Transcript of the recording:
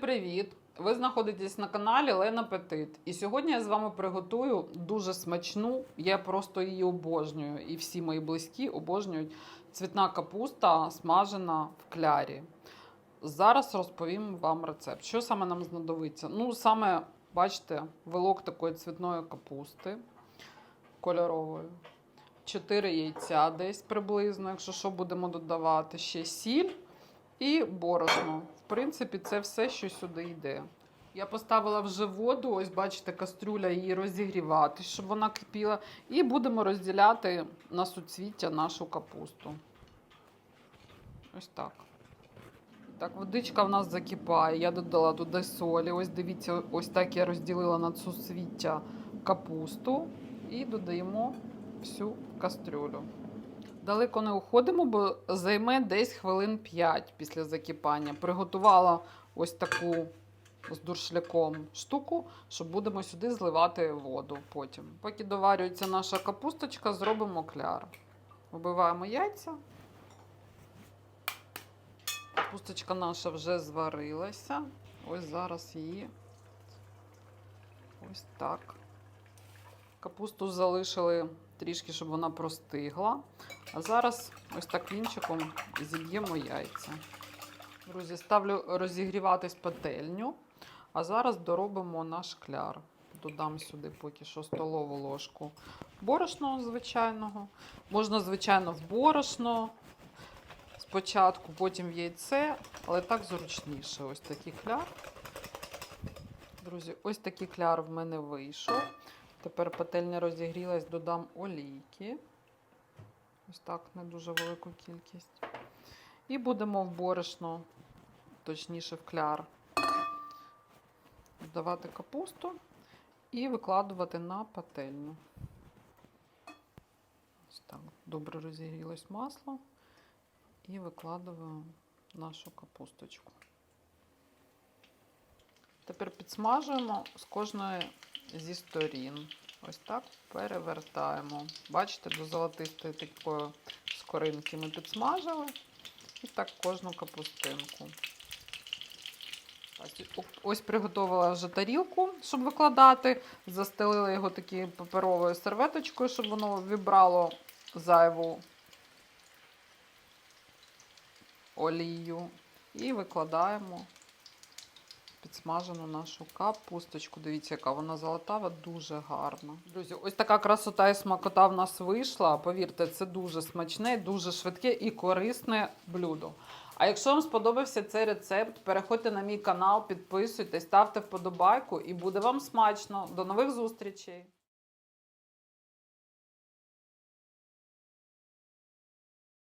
привіт! Ви знаходитесь на каналі Лена Петит. І сьогодні я з вами приготую дуже смачну. Я просто її обожнюю. І всі мої близькі обожнюють цвітна капуста, смажена в клярі. Зараз розповім вам рецепт. Що саме нам знадобиться? Ну, саме, бачите, вилок такої цвітної капусти кольорової. 4 яйця десь приблизно, якщо що будемо додавати, ще сіль і борошно. В принципі, це все, що сюди йде. Я поставила вже воду, ось бачите, кастрюля її розігрівати, щоб вона кипіла. І будемо розділяти на суцвіття нашу капусту. Ось так. Так, водичка в нас закипає. Я додала туди солі. Ось дивіться, ось так я розділила на суцвіття капусту і додаємо всю кастрюлю. Далеко не уходимо, бо займе десь хвилин 5 після закипання. Приготувала ось таку з дуршляком штуку, що будемо сюди зливати воду потім. Поки доварюється наша капусточка, зробимо кляр. Вбиваємо яйця. Капусточка наша вже зварилася. Ось зараз її ось так. Капусту залишили трішки, щоб вона простигла. А зараз ось так вінчиком зіб'ємо яйця. Друзі, ставлю розігріватись пательню. А зараз доробимо наш кляр. Додам сюди поки що столову ложку борошного звичайного. Можна, звичайно, в борошно спочатку, потім в яйце, але так зручніше. Ось такий кляр. Друзі, ось такий кляр в мене вийшов. Тепер пательня розігрілась, додам олійки. Ось так, не дуже велику кількість. І будемо в борошно, точніше в кляр, додавати капусту і викладувати на пательню. Ось так, добре розігрілось масло. І викладаю нашу капусточку. Тепер підсмажуємо з кожної зі сторін. Ось так перевертаємо. Бачите, до золотистої такої скоринки ми підсмажили. І так кожну капустинку. Ось- приготувала вже тарілку, щоб викладати. Застелила його такою паперовою серветочкою, щоб воно вібрало зайву олію. І викладаємо підсмажену нашу капусточку. Дивіться, яка вона золотава, дуже гарна. Друзі, ось така красота і смакота в нас вийшла. Повірте, це дуже смачне, дуже швидке і корисне блюдо. А якщо вам сподобався цей рецепт, переходьте на мій канал, підписуйтесь, ставте вподобайку і буде вам смачно. До нових зустрічей!